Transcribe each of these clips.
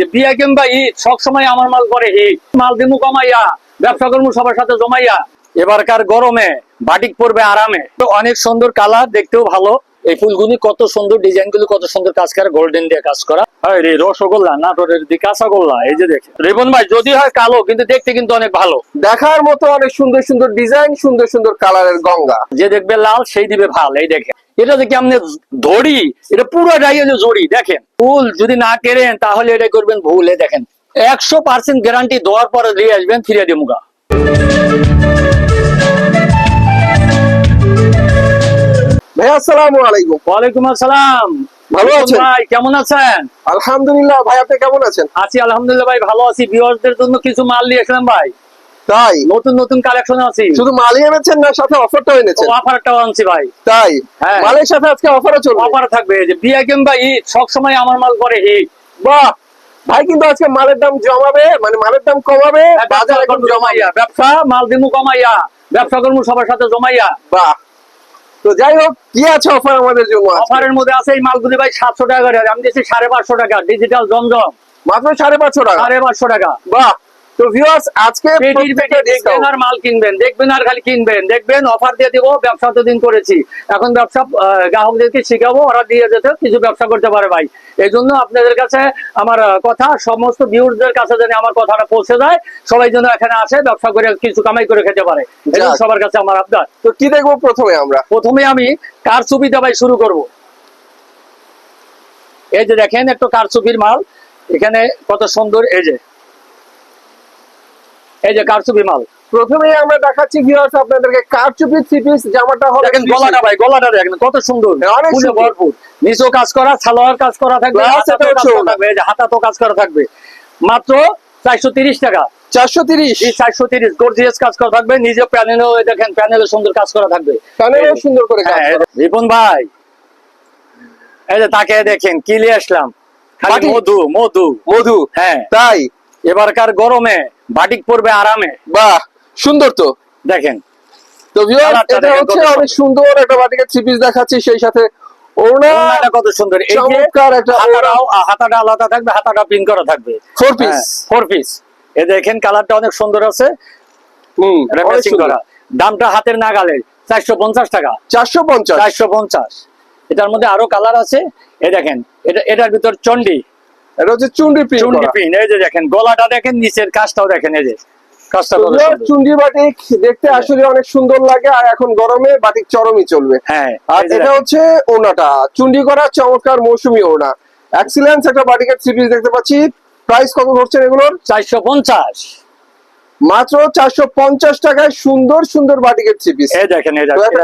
যে বিয়া কিংবা ঈদ সবসময় আমার মাল করে হিট মাল দিমু কমাইয়া, ব্যবসা কর্ম সবার সাথে জমাইয়া। এবারকার গরমে, বাটিক পরবে আরামে। তো অনেক সুন্দর কালার দেখতেও ভালো। এই ফুলগুলি কত সুন্দর ডিজাইনগুলো কত সুন্দর কাজ করে গোল্ডেন দিয়ে কাজ করা। হয় রে রসগোল্লা নাটোরের দি কাঁচাগোল্লা এই যে দেখে রিবন ভাই যদি হয় কালো কিন্তু দেখতে কিন্তু অনেক ভালো। দেখার মতো অনেক সুন্দর সুন্দর ডিজাইন সুন্দর সুন্দর কালারের গঙ্গা। যে দেখবে লাল সেই দিবে ভালো এই দেখেন। এটা যে কেমনে ধরি এটা পুরোটাই হলো জড়ি দেখেন। ফুল যদি না কেড়েন তাহলে এটা করবেন ভুল দেখেন। একশো পার্সেন্ট গ্যারান্টি দেওয়ার পরে দিয়ে আসবেন ফিরিয়ে দিমুগা ভাই আসসালামু আলাইকুম। ওয়ালাইকুম আসসালাম। ভালো আছেন? ভাই কেমন আছেন? আলহামদুলিল্লাহ ভাই আপনি কেমন আছেন? আছি আলহামদুলিল্লাহ ভাই ভালো আছি। ভিউয়ারদের জন্য কিছু মাল নিয়ে আসলাম ভাই। তাই? নতুন নতুন কালেকশন আছি শুধু মালই এনেছেন না সাথে অফারটাও এনেছেন? অফারটাও আনছি ভাই। তাই? হ্যাঁ। মালের সাথে আজকে অফারও চলবে? অফার থাকবে। যে বিয়া কিংবা ঈদ সবসময় আমার মাল করে হিট বাহ! ভাই কিন্তু আজকে মালের দাম জমাবে মানে মালের দাম কমাবে বাজার বাজার এখন জমাইয়া জমাইয়া ব্যবসা মাল দিমু কমাইয়া ব্যবসা করব সবার সাথে জমাইয়া। বাহ! তো যাই হোক কি আছে অফার আমাদের জন্য অফারের মধ্যে আছে এই মালগুলি ভাই সাতশো টাকা করে। আমি দিচ্ছি সাড়ে পাঁচশো টাকা। ডিজিটাল জমজম। মাত্র সাড়ে পাঁচশো টাকা? সাড়ে পাঁচশো টাকা। বাহ! তো ভিউয়ার্স আজকে দেখবেন আর মাল কিনবেন দেখবেন আর খালি কিনবেন দেখবেন অফার দিয়ে দিব ব্যবসা তো দিন করেছি। এখন ব্যবসা গ্রাহকদেরকে শিখাবো ওরা দিয়ে যেতে কিছু ব্যবসা করতে পারে ভাই। এই জন্য আপনাদের কাছে আমার কথা সমস্ত কাছে যেন আমার কথাটা পৌঁছে যায় সবাই যেন এখানে আসে ব্যবসা করে কিছু কামাই করে খেতে পারে। সবার কাছে আমার আবদার। তো কি দেখব প্রথমে আমরা? প্রথমে আমি কার সুবিধা ভাই শুরু করব? এই যে দেখেন একটু কার সুবির মাল। এখানে কত সুন্দর এই যে। এই যে কারচুপি মাল। প্রথমে আমরা দেখাচ্ছি ভিউয়ার্স আপনাদেরকে কারচুপি থ্রি পিস জামাটা হবে দেখেন গলাটা ভাই গলাটা দেখেন কত সুন্দর। হ্যাঁ, অনেক সুন্দর। ভরপুর। নিচেও কাজ করা সালোয়ার কাজ করা থাকবে হাতাতেও কাজ করা থাকবে মাত্র চারশো তিরিশ টাকা। চারশো তিরিশ। এই চারশো তিরিশ গর্জিয়াস কাজ করা থাকবে। নিজে প্যানেলও দেখেন প্যানেলে সুন্দর কাজ করা থাকবে। প্যানেলও সুন্দর করে কাজ হ্যাঁ, করা। রিপন ভাই। এই যে তাকে দেখেন কি নিয়ে আসলাম। খালি মধু মধু। মধু। হ্যাঁ। তাই। এবারকার গরমে বাটিক পরবে আরামে। বাহ সুন্দর তো। দেখেন। তো এটা হচ্ছে অনেক সুন্দর। একটা বাটিকে থ্রি পিস দেখাচ্ছি সেই সাথে ওড়নাটা কত সুন্দর। এই যে একটা হাতাটাও হাতাটা আলাদা থাকবে হাতাটা পিন করা থাকবে। ফোর পিস ফোর পিস এ দেখেন কালারটা অনেক সুন্দর আছে। হুম করা। দামটা হাতের চারশো পঞ্চাশ টাকা। চারশো পঞ্চাশ। চারশো পঞ্চাশ। এটার মধ্যে আরও কালার আছে। এ দেখেন এটা এটার ভিতর চন্ডি এটা হচ্ছে চুন্ডি প্রিন্ট চুন্ডি এই যে দেখেন গলাটা দেখেন নিচের কাজটাও দেখেন এই যে। চুন্ডি বাটিক দেখতে আসলে অনেক সুন্দর লাগে আর এখন গরমে বাটিক চরমই চলবে। হ্যাঁ আর এটা হচ্ছে ওনাটা চুন্ডি করা চমৎকার মৌসুমী ওনা এক্সিলেন্স একটা বাটিকের থ্রি পিস দেখতে পাচ্ছি। প্রাইস কত ধরছেন এগুলোর? চারশো পঞ্চাশ। মাত্র চারশো পঞ্চাশ টাকায় সুন্দর সুন্দর বাটিকের থ্রি পিস দেখেন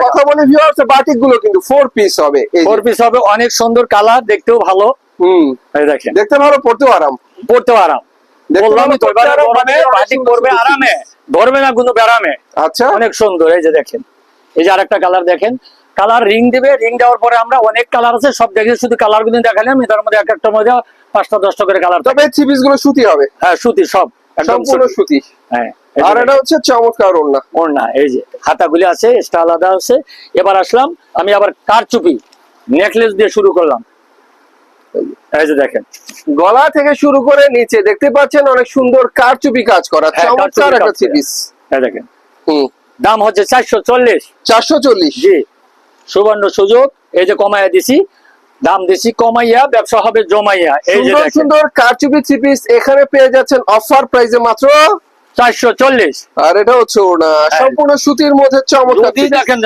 কথা বলি ভিউয়ার্স বাটিকগুলো কিন্তু ফোর পিস হবে। ফোর পিস হবে অনেক সুন্দর কালার দেখতেও ভালো। হুম। এই দেখেন। দেখতে ভালো পড়তেও আরাম। পড়তে আরাম। তো এবারে পড়তে আরাম, গরমে বাটিকের বাটিক সুন্দর আরামে। ধরবে না কোনো ব্যারামে। আচ্ছা। অনেক সুন্দর এই যে দেখেন। এই যে আরেকটা কালার দেখেন। কালার রিং দিবে রিং দেওয়ার পরে আমরা অনেক কালার আছে সব দেখে শুধু কালারগুলো দেখালাম। এটার মধ্যে এক একটা মধ্যে পাঁচটা দশটা করে কালার তবে থ্রি পিসগুলো সুতি হবে। হ্যাঁ সুতি সব একদম সুতি। হ্যাঁ আর এটা হচ্ছে চমৎকার ওড়না। এই যে হাতাগুলি আছে আলাদা আছে। এবার আসলাম আমি আবার কারচুপি নেকলেস দিয়ে শুরু করলাম। এই যে দেখেন গলা থেকে শুরু করে নিচে দেখতে পাচ্ছেন অনেক সুন্দর কারচুপি কাজ করা হ্যাঁ, চমৎকার একটা থ্রি পিস এই দেখেন। হুম। দাম হচ্ছে চারশো চল্লিশ। চারশো চল্লিশ। জি। সুবর্ণ সুযোগ এই যে কমাইয়া দিছি দাম দিছি কমাইয়া ব্যবসা হবে জমাইয়া এই যে সুন্দর কারচুপি থ্রি পিস এখানে পেয়ে যাচ্ছেন অফার প্রাইসে মাত্র চারশো চল্লিশ। আর এটা হচ্ছে ওড়না সম্পূর্ণ সুতির মধ্যে চমৎকার দেখেন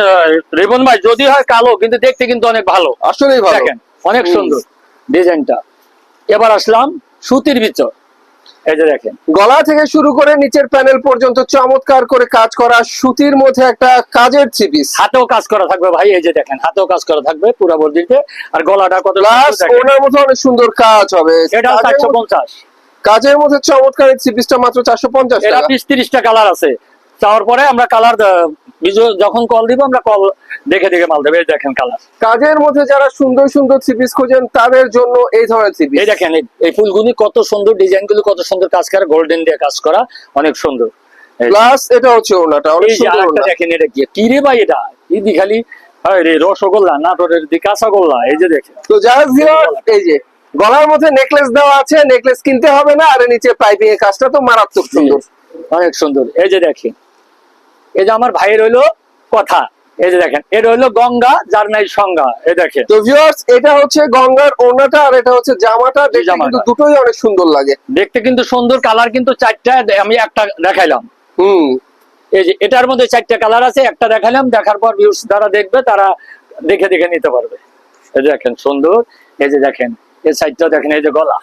রিবন ভাই যদি হয় কালো কিন্তু দেখতে কিন্তু অনেক ভালো। আসলেই ভালো। অনেক সুন্দর। ডিজাইনটা। এবার আসলাম সুতির ভিতর। এই যে দেখেন গলা থেকে শুরু করে নিচের প্যানেল পর্যন্ত চমৎকার করে কাজ করা সুতির মধ্যে একটা কাজের থ্রি পিস। হাতেও কাজ করা থাকবে ভাই এই যে দেখেন হাতেও কাজ করা থাকবে পুরা বর্দিতে। আর গলাটা কত ওনার মধ্যে অনেক সুন্দর কাজ হবে। এটা কাজের চারশো পঞ্চাশ। কাজের মধ্যে চমৎকার থ্রি পিসটা মাত্র চারশো পঞ্চাশ এটা বিশ তিরিশটা কালার আছে। চাওয়ার পরে আমরা কালার যখন কল দিব আমরা কল দেখে দেখে মাল দেবে। দেখেন কালার কাজের মধ্যে যারা সুন্দর সুন্দর থ্রি পিস খোঁজেন তাদের জন্য এই ধরনের থ্রি এই দেখেন এই- ফুলগুলি কত সুন্দর ডিজাইনগুলো কত সুন্দর কাজ করা গোল্ডেন দিয়ে কাজ করা অনেক সুন্দর। প্লাস এটা হচ্ছে ওনাটা অনেক সুন্দর দেখেন এটা কি কি রে ভাই এটা? ইদি খালি রসগোল্লা নাটোরের কাঁচাগোল্লা এই যে দেখেন। তো যারা এই যে গলার মধ্যে নেকলেস দেওয়া আছে নেকলেস কিনতে হবে না আর নিচে পাইপিং এর কাজটা তো মারাত্মক সুন্দর। অনেক সুন্দর। এই যে দেখেন এই যে আমার ভাইয়ের হইল কথা এই যে দেখেন এটা হইল গঙ্গা যার নাই সংজ্ঞা এই দেখেন। তো ভিউয়ার্স এটা হচ্ছে গঙ্গার ওড়নাটা আর এটা হচ্ছে জামাটা দেখতে। কিন্তু দুটোই অনেক সুন্দর লাগে। দেখতে কিন্তু সুন্দর কালার কিন্তু চারটা আমি একটা দেখাইলাম। হুম। এই যে এটার মধ্যে চারটা কালার আছে একটা দেখালাম দেখার পর ভিউস যারা দেখবে তারা দেখে দেখে নিতে পারবে। এই যে দেখেন সুন্দর। এই যে দেখেন এই সাইডটা দেখেন এই যে গলা।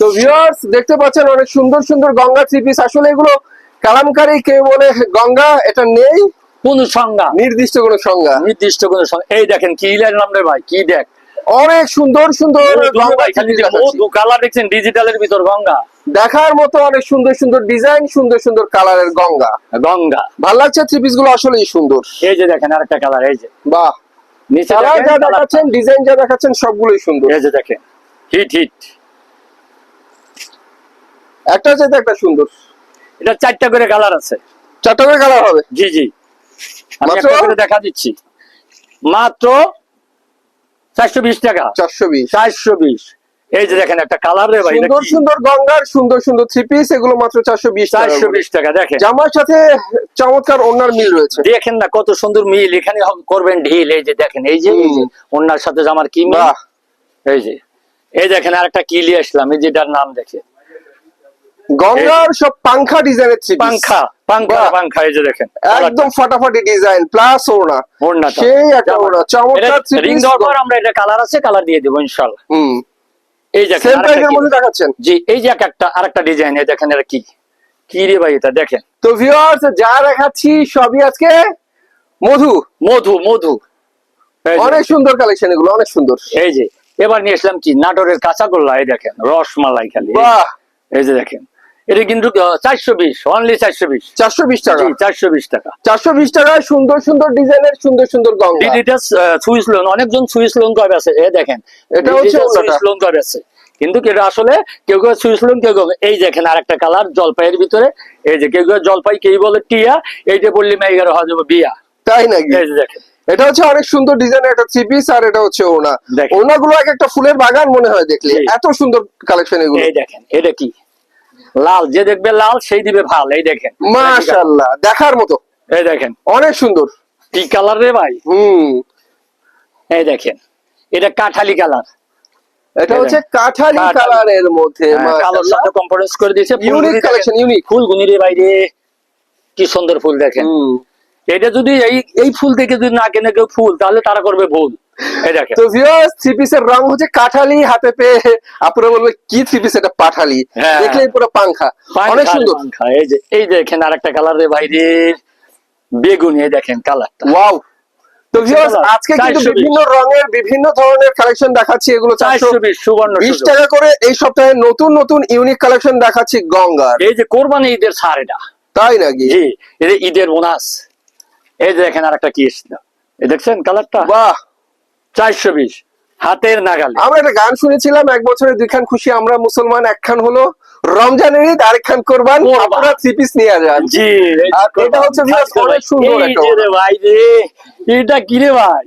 তো ভিউয়ার্স দেখতে পাচ্ছেন অনেক সুন্দর সুন্দর গঙ্গা থ্রি পিস। আসলে এগুলো কালামকারী কে বলে গঙ্গা? এটা নেই। কোন সংজ্ঞা? নির্দিষ্ট কোনো সংজ্ঞা। নির্দিষ্ট কোন সংজ্ঞা। এই দেখেন কি নাম রে ভাই? কি দেখ? অনেক সুন্দর সুন্দর যে কালার দেখছেন ডিজিটালের ভিতর গঙ্গা। দেখার মতো অনেক সুন্দর সুন্দর ডিজাইন সুন্দর সুন্দর কালারের গঙ্গা। গঙ্গা। ভালো লাগছে থ্রি পিসগুলো আসলেই সুন্দর। এই যে দেখেন আরেকটা কালার এই যে। বাহ। নিচে কালার যা দেখাচ্ছেন ডিজাইন যা দেখাচ্ছেন সবগুলোই সুন্দর। এই যে দেখেন হিট হিট একটা চাইতে একটা সুন্দর। এটা চারটা করে কালার আছে। চারটা করে কালার হবে? জি জি। আমি একটা করে দেখা দিচ্ছি। মাত্র চারশো বিশ টাকা। চারশো বিশ। চারশো বিশ। এই যে দেখেন একটা কালার রে ভাই সুন্দর সুন্দর গঙ্গার সুন্দর সুন্দর থ্রি পিস এগুলো মাত্র চারশো বিশ চারশো বিশ টাকা দেখেন। জামার সাথে চমৎকার ওনার মিল রয়েছে। দেখেন না কত সুন্দর মিল এখানে করবেন ঢিল এই যে দেখেন এই যে ওনার সাথে জামার কি মিল? এই যে এই দেখেন আরেকটা কি নিয়ে আসলাম এই যেটার নাম দেখে। গঙ্গার সব পাংখা ডিজাইনের থ্রি পাংখা পাংখা। পাংখা এই যে দেখেন। একদম ফাটাফাটি ডিজাইন প্লাস ওড়না। ওড়নাটা। সেই একটা ওড়না। চমৎকার থ্রি রিং দেওয়ার আমরা এটা কালার আছে কালার দিয়ে দেবো ইনশাল্লাহ। হুম। এই দেখেন সেম প্রাইসের মধ্যে দেখাচ্ছেন? জি এই যে একটা আরেকটা ডিজাইন এই দেখেন এটা কি? কি রে ভাই এটা দেখেন। তো ভিউয়ার্স যা দেখাচ্ছি সবই আজকে মধু। মধু মধু। অনেক সুন্দর কালেকশন এগুলো অনেক সুন্দর। এই যে এবার নিয়ে আসলাম কি? নাটোরের কাঁচা গোল্লা এই দেখেন রসমালাই খালি। বাহ। এই যে দেখেন। এটা কিন্তু চারশো বিশ অনলি চারশো বিশ। চারশো বিশ টাকা? চারশো বিশ টাকা। চারশো বিশ টাকায় সুন্দর সুন্দর ডিজাইনের সুন্দর সুন্দর গঙ্গা। সুইস লোন অনেকজন সুইস লোন আছে এ দেখেন। এটা হচ্ছে সুইস লোন আছে কিন্তু এটা আসলে কেউ কেউ সুইস লোন কেউ কেউ এই দেখেন আরেকটা কালার জলপাইয়ের ভিতরে। এই যে কেউ কেউ জলপাই কেউ বলে টিয়া এইটা বললি মেয়েগার হওয়া যাবে বিয়া। তাই নাকি? এই যে দেখেন। এটা হচ্ছে অনেক সুন্দর ডিজাইনের একটা থ্রি পিস আর এটা হচ্ছে ওনা। ওনা গুলো এক একটা ফুলের বাগান মনে হয় দেখলে। এত সুন্দর কালেকশন এগুলো। এই দেখেন এটা কি? লাল যে দেখবে লাল সেই দিবে ভালো এই দেখেন। মাশাআল্লাহ দেখার মতো। এই দেখেন। অনেক সুন্দর। কি কালার রে ভাই? হুম। এই দেখেন এটা কাঠালি কালার। এটা হচ্ছে। কাঠালি। কালারের মধ্যে হ্যাঁ, কালোর সাথে কম্পারেন্স করে দিয়েছে ইউনিক কালেকশন ইউনিক ফুল গুনি রে বাইরে কি সুন্দর ফুল দেখেন। এটা যদি এই এই ফুল থেকে যদি না কেনে কেউ ফুল তাহলে তারা করবে ভুল। তো ভিউয়ার্স থ্রি পিসের রং হচ্ছে কাঠালি হাতে পেয়ে আপনারা বলবে কি থ্রি পিস এটা পাঠালি? হ্যাঁ। দেখলেই পুরো পাংখা। অনেক সুন্দর। এই যে এই দেখেন আরেকটা কালার রে বাইরে বেগুনি এই দেখেন কালারটা ওয়াও তো ভিউয়ার্স আজকে কিন্তু বিভিন্ন রঙের বিভিন্ন ধরনের কালেকশন দেখাচ্ছি। এগুলো চারশো চারশো বিশ সুবর্ণ বিশ সুযোগ। টাকা করে এই সপ্তাহে নতুন নতুন ইউনিক কালেকশন দেখাচ্ছি গঙ্গার। এই যে কোরবানি ঈদের এটা। তাই নাকি? জি এটা ঈদের বোনাস। এই যে দেখেন আরেকটা কি এসেছিল। এই দেখছেন কালারটা বাহ! চারশো বিশ হাতের নাগালে। আমরা একটা গান শুনেছিলাম এক বছরে দুইখান খুশি আমরা মুসলমান একখান হলো রমজানের ঈদ আরেকখান করবান। আপনারা থ্রি পিস নিয়ে যান। জি এটা হচ্ছে অনেক সুন্দর একটা ভাই রে এটা কি রে ভাই?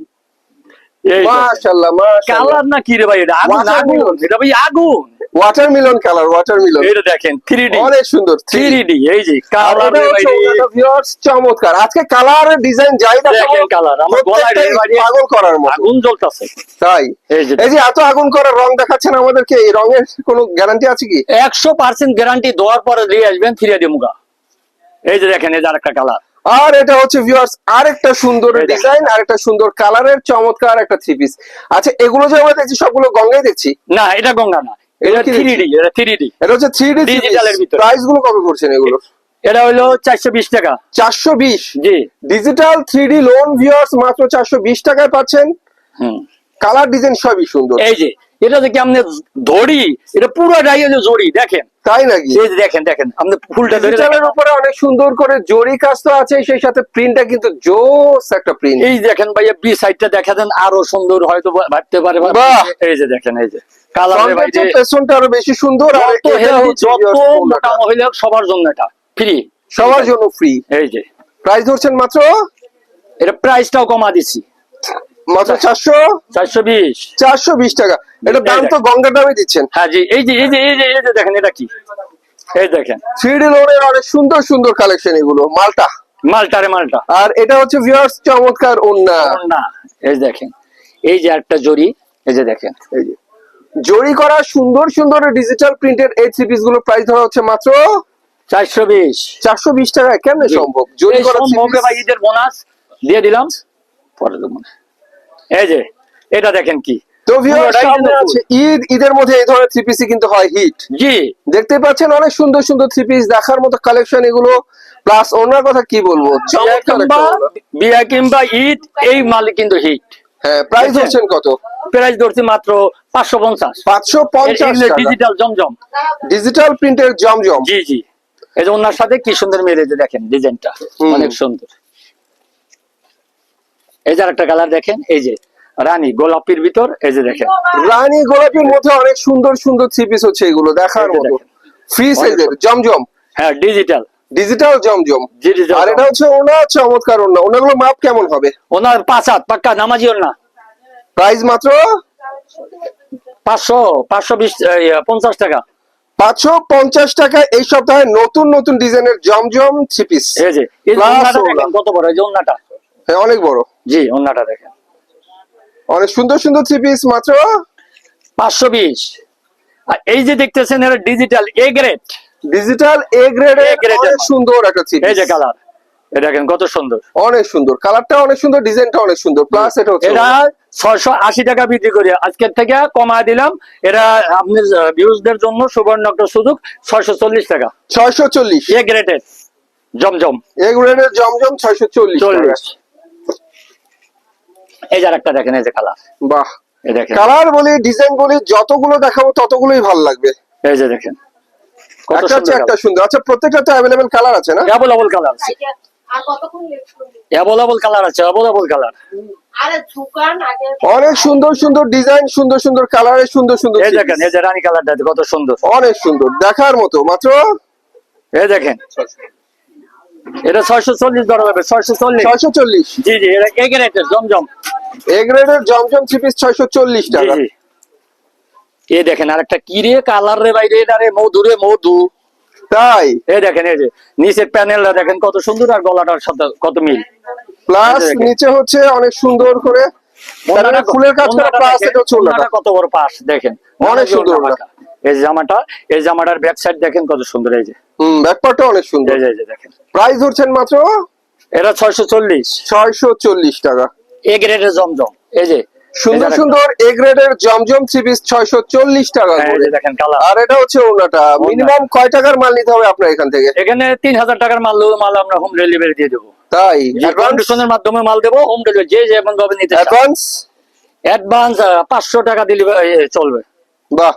মাশাআল্লাহ মাশাআল্লাহ। কালার না কি রে ভাই এটা? আগুন আগুন এটা ভাই আগুন। ওয়াটারমেলন কালার ওয়াটারমেলন এটা দেখেন থ্রি অনেক সুন্দর থ্রি এই যে কালার এটা হচ্ছে ওনাটা viewers চমৎকার। আজকে কালার ডিজাইন যাই দেখেন colour, আমার গলায় প্রত্যেকটাই রে ভাই। পাগল করার মতো। আগুন জ্বলতেছে। তাই। এই যে এত আগুন করার রং দেখাচ্ছেন আমাদেরকে এই রঙের কোনো গ্যারান্টি আছে কি? একশো পার্সেন্ট গ্যারান্টি দেওয়ার পরে দিয়ে আসবেন থ্রি ডি মুগা। এই যে দেখেন এই যে আরেকটা কালার আর এটা হচ্ছে ভিউয়ার্স আরেকটা সুন্দর। ডিজাইন আরেকটা সুন্দর কালারের চমৎকার একটা থ্রি পিস আচ্ছা এগুলো যে আমরা দেখছি সবগুলো গঙ্গায় দেখছি? না এটা গঙ্গা না। এটা থ্রি ডি এটা থ্রি ডি এটা হচ্ছে থ্রি ডি ডিজিটালের ভিতরে। প্রাইসগুলো কত করছেন এগুলো? এটা হলো চারশো বিশ টাকা। চারশো বিশ? জি। Digital three D lawn viewers মাত্র চারশো বিশ টাকায় পাচ্ছেন। হুম। কালার ডিজাইন সবই সুন্দর। এই যে এটা যে কেমনে ধরি এটা পুরোটাই হলো জড়ি দেখেন। তাই নাকি? এই দেখেন দেখেন আপনি ফুলটা ধরে উপরে অনেক সুন্দর করে জরি কাজ তো আছে সেই সাথে প্রিন্টটা কিন্তু জোস একটা প্রিন্ট। এই দেখেন ভাইয়া বি সাইডটা দেখা দেন আরও সুন্দর হয়তো ভাবতে পারে! এই যে দেখেন এই যে। কালার পেছনটা আরও বেশি সুন্দর আর যত মোটা মহিলা সবার জন্য এটা ফ্রি সবার জন্য ফ্রি এই যে। প্রাইস ধরছেন মাত্র? এটা প্রাইসটাও কমা দিছি। মাত্র চারশো? চারশো বিশ। চারশো বিশ টাকা। এটা দাম তো গঙ্গার দামে দিচ্ছেন। হ্যাঁ জি এই যে এই যে এই যে এই যে দেখেন এটা কি? এই দেখেন। থ্রি ডি লোনের অনেক সুন্দর সুন্দর কালেকশন এগুলো। মালটা? মালটারে মালটা। আর এটা হচ্ছে ভিউয়ার্স চমৎকার ওন্না না এই দেখেন এই যে একটা জড়ি এই যে দেখেন। এই যে। জরি করা সুন্দর সুন্দর ডিজিটাল প্রিন্টেড এই থ্রি পিসগুলো প্রাইস ধরা হচ্ছে মাত্র চারশো বিশ। চারশো বিশ টাকা কেমনে সম্ভব? জরি করা ভাই ঈদের বোনাস দিয়ে দিলাম। পরে দেবো এই যে এটা দেখেন কি? তো ঈদ ঈদের মধ্যে এই ধরনের থ্রি পিসই কিন্তু হয় হিট জি। দেখতে পাচ্ছেন অনেক সুন্দর সুন্দর থ্রি পিস দেখার মতো কালেকশন এগুলো। প্লাস ওনার কথা কি বলব? বিয়া কিংবা ঈদ এই মাল কিন্তু হিট হ্যাঁ প্রাইস হচ্ছেন কত? প্রাইস ধরছি মাত্র পাঁচশো পঞ্চাশ। পাঁচশো পঞ্চাশ ডিজিটাল জমজম। ডিজিটাল প্রিন্টের জমজম। জি জি। এই যে ওনার সাথে কি সুন্দর মিলেছে দেখেন ডিজাইনটা অনেক সুন্দর। এই যে একটা কালার দেখেন এই যে রানী গোলাপির ভিতর এই যে দেখেন। রানী গোলাপির মধ্যে অনেক সুন্দর সুন্দর থ্রি পিস হচ্ছে এগুলো দেখার মতো। ফ্রি সাইজের জমজম। হ্যাঁ ডিজিটাল ডিজিটাল জমজম। আর এটা হচ্ছে ওনা চমৎকার ওনা। ওনাগুলো মাপ কেমন হবে? ওনার পাঁচ হাত পাক্কা নামাজিও না প্রাইস মাত্র? পাঁচশো পাঁচশো বিশ এই, পঞ্চাশ টাকা। পাঁচশো পঞ্চাশ টাকা এই সপ্তাহে নতুন নতুন ডিজাইনের জমজম থ্রি পিস কত বড় এই যে ওন্নাটা হ্যাঁ অনেক বড়। জি ওন্নাটা দেখেন। অনেক সুন্দর সুন্দর থ্রি পিস মাত্র? পাঁচশো বিশ। আর এই যে দেখতেছেন এটা digital A grade digital A grade এ মাল। সুন্দর একটা থ্রি এই যে কালার এটা দেখেন কত সুন্দর। অনেক সুন্দর। কালারটা অনেক সুন্দর ডিজাইনটা অনেক সুন্দর। প্লাস এটা হচ্ছে এটা ছয়শো আশি টাকা বিক্রি করি। আজকের থেকে কমায় দিলাম। এটা আপনি ভিউজদের জন্য সুবর্ণ একটা সুযোগ ছয়শো চল্লিশ টাকা। ছয়শো চল্লিশ। এ গ্রেডের জমজম। এ গ্রেডের জমজম ছয়শো চল্লিশ। চল্লিশ। এই যে একটা দেখেন এই যে কালার বাহ। এই দেখেন। কালার বলি ডিজাইন বলি যতগুলো দেখাবো ততগুলোই ভালো লাগবে। এই যে দেখেন। একটা হচ্ছে সুন্দর একটা সুন্দর। আচ্ছা প্রত্যেকটা তো অ্যাভেলেবেল কালার আছে না? অ্যাভেলেবল কালার আছে। আর কতক্ষণ অ্যাভেলেবল কালার আছে অ্যাভেলেবল কালার আরে দোকান আগে অনেক সুন্দর সুন্দর ডিজাইন সুন্দর সুন্দর কালারের সুন্দর সুন্দর এই দেখেন এই যে রানী কালারটা কত সুন্দর। অনেক সুন্দর। দেখার মতো মাত্র? এই দেখেন। এটা ছয়শো চল্লিশ ধরা যাবে ছয়শো চল্লিশ। ছয়শো চল্লিশ। জি জি এটা জমজম। এ গ্রেডের জমজম থ্রি পিস ছয়শো চল্লিশ টাকা। এই দেখেন আর একটা কি রে কালার রে বাইরে এটা রে মধু রে মধু। তাই? এই দেখেন এই যে নিচের প্যানেলটা দেখেন কত সুন্দর আর গলাটার সাথে কত মিল। প্লাস নিচে হচ্ছে অনেক সুন্দর করে ওনাটা ফুলের কাজ করা প্লাস এটা হচ্ছে কত বড় পাশ দেখেন। অনেক সুন্দর। এই জামাটা এই জামাটার ব্যাক সাইড দেখেন কত সুন্দর এই যে। হম ব্যাকপার্টটা অনেক সুন্দর। এই যে দেখেন। প্রাইস ধরছেন মাত্র? এটা ছয়শো চল্লিশ। ছয়শো চল্লিশ টাকা। এ গ্রেডের জমজম এই যে। সুন্দর সুন্দর এ গ্রেডের জমজম থ্রি পিস ছয়শো চল্লিশ টাকা হ্যাঁ, দেখেন আর এটা হচ্ছে ওনাটা মিনিমাম কয় টাকার মাল নিতে হবে আপনার এখান থেকে? এখানে তিন হাজার টাকার মাল মাল আমরা হোম ডেলিভারি দিয়ে দেবো। তাই? কন্ডিশনের মাধ্যমে মাল দেবো হোম ডেলিভারি যে যেমন ভাবে নিতে অ্যাডভান্স অ্যাডভান্স পাঁচশো টাকা দিলে চলবে। বাহ।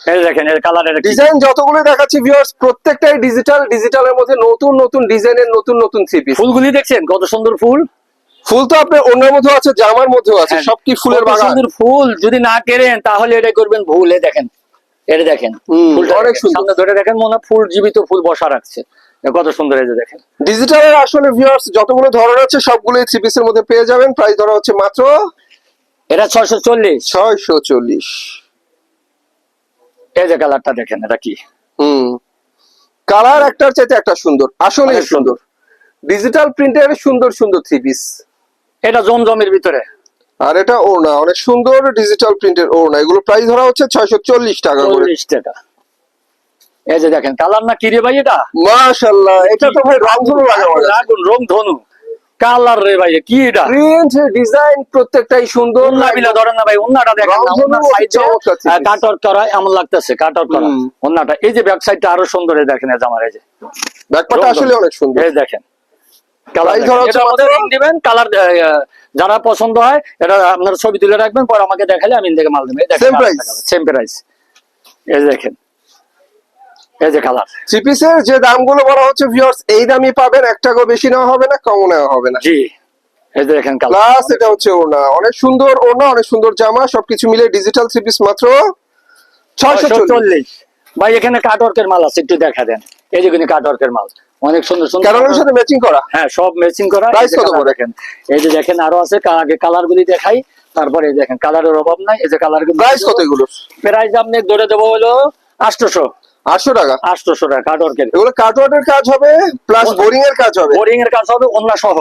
এই দেখেন এর কালারের ডিজাইন যতগুলো দেখাচ্ছি ভিউয়ার্স প্রত্যেকটাই ডিজিটাল ডিজিটালের মধ্যে নতুন নতুন ডিজাইনের নতুন নতুন থ্রি পিস ফুলগুলি দেখছেন? কত সুন্দর ফুল। ফুল তো আপনার অন্যের মধ্যে আছে জামার মধ্যেও আছে হ্যাঁ, সব কি ফুলের বাগান? ফুল যদি না কেড়েন তাহলে এটা করবেন ভুল এই দেখেন এটা দেখেন ফুলটা অনেক সুন্দর। ধরে দেখেন মনে ফুল জীবিত ফুল বসা রাখছে। কত সুন্দর এই যে দেখেন। ডিজিটালের আসলে ভিউয়ার্স যতগুলো ধরন আছে সবগুলোই থ্রি পিসের মধ্যে পেয়ে যাবেন। প্রাইস ধরা হচ্ছে মাত্র এটা ছয়শো চল্লিশ। ছয়শো চল্লিশ। এই যে কালারটা দেখেন এটা কি? হুম। কালার একটার চাইতে একটা সুন্দর আসলে সুন্দর। ডিজিটাল প্রিন্টের সুন্দর সুন্দর থ্রি পিস এটা জমজমের ভিতরে। আর এটা ওড়না অনেক সুন্দর ডিজিটাল প্রিন্টের ওড়না। এগুলো প্রাইস ধরা হচ্ছে ছয়শো চল্লিশ টাকা করে। চল্লিশ টাকা। এই যে দেখেন কালার না কি রে ভাই এটা? মাশাল্লাহ এটা তো ভাই রংধনু লাগানো আছে আগুন রং ধনু। কালার রে ভাই কি এটা? প্রিন্ট ডিজাইন প্রত্যেকটাই সুন্দর উন্না বিলা ধরেন না ভাই উন্নাটা দেখেন না সাইডে চমৎকার কাটর করা এমন লাগতেছে কাটর করা। হুম। উন্নাটা এই যে ব্যাক সাইডটা আরও সুন্দর দেখেন এই জামার এই যে। ব্যাকপার্টটা আসলে অনেক সুন্দর। এই দেখেন। কালার যারা পছন্দ হয় এটা আপনার ছবি তুলে রাখবেন পর আমাকে দেখালে আমি মাল দেবো Same price? সেম প্রাইস এই দেখেন। এই যে কালার থ্রি যে দামগুলো বলা হচ্ছে ভিউয়ার্স এই দামই পাবেন এক টাকাও বেশি নেওয়া হবে না নেওয়া হবে না। জি। এই যে দেখেন কালার প্লাস এটা হচ্ছে ওড়না। অনেক সুন্দর ওড়না অনেক সুন্দর জামা সবকিছু মিলে ডিজিটাল থ্রি পিস মাত্র ছয়শো চল্লিশ। চল্লিশ। ভাই এখানে কাটওয়ার্কের মাল আছে একটু দেখা দেন। এই যে কিন্তু কাটওয়ার্কের মাল। অনেক সুন্দর সুন্দর ক্যারনের সাথে ম্যাচিং করা? হ্যাঁ সব ম্যাচিং করা। যে কত করে? দেখেন? এই যে দেখেন আরও আছে আগে কালার গুলি দেখাই তারপরে দেখেন কালারের অভাব নাই এই যে কালার প্রাইস কত এগুলো? প্রাইস আপনি ধরে দেবো হলো আটশোশো। আটশো টাকা? আটশোশো টাকা কাটওয়ার্কের এগুলো কাটওয়ার্ডের কাজ হবে প্লাস বোরিং এর কাজ হবে? বোরিং এর কাজ হবে অন্য সহ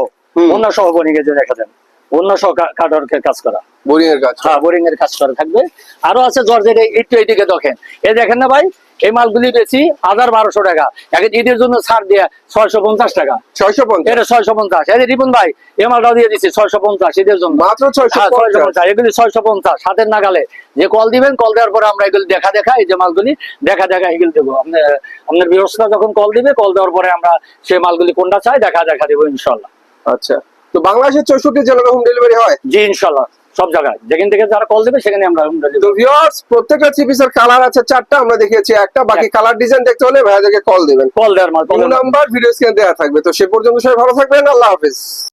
অন্য সহ বোরিং এর যে দেখা দেন অন্য সহ কাটওয়ার্কের কাজ করা। বোরিং এর কাজ। হ্যাঁ বোরিং এর কাজ করা থাকবে। আরও আছে জর্জের একটু এইদিকে দেখেন। এই দেখেন না ভাই এই মালগুলি বেশি হাজার বারোশো টাকা। এখন ঈদের জন্য ছাড় দিয়ে ছয়শো পঞ্চাশ টাকা। ছয়শো পঞ্চাশ? এটা ছয়শো পঞ্চাশ। এই যে রিপন ভাই এই মালটাও দিয়ে দিচ্ছি ছয়শো পঞ্চাশ ঈদের জন্য। মাত্র ছয়শো হ্যাঁ, ছয়শো পঞ্চাশ। এগুলি ছয়শো পঞ্চাশ হাতের নাগালে। যে কল দিবেন কল দেওয়ার পরে আমরা এগুলি দেখা দেখা এই যে মালগুলি দেখা দেখা এগুলি দেবো। আপনার আপনার ব্যবস্থা যখন কল দিবে কল দেওয়ার পরে আমরা সেই মালগুলি কোনটা চাই দেখা দেখা দেবো ইনশাল্লাহ। আচ্ছা। তো বাংলাদেশের চৌষট্টি জেলায় হোম ডেলিভারি হয়? জি ইনশাল্লাহ। সব জায়গায়। যেখান থেকে যারা কল দেবে সেখানে আমরা তো ভিউয়ার্স প্রত্যেকটা থ্রি পিসের কালার আছে চারটা আমরা দেখিয়েছি একটা বাকি কালার ডিজাইন দেখতে হলে ভাইয়াদেরকে কল দেবেন। কল দেওয়ার মাধ্যমে নাম্বার ভিডিও স্ক্রিনে দেওয়া থাকবে। তো সে পর্যন্ত সবাই ভালো থাকবেন আল্লাহ হাফিজ।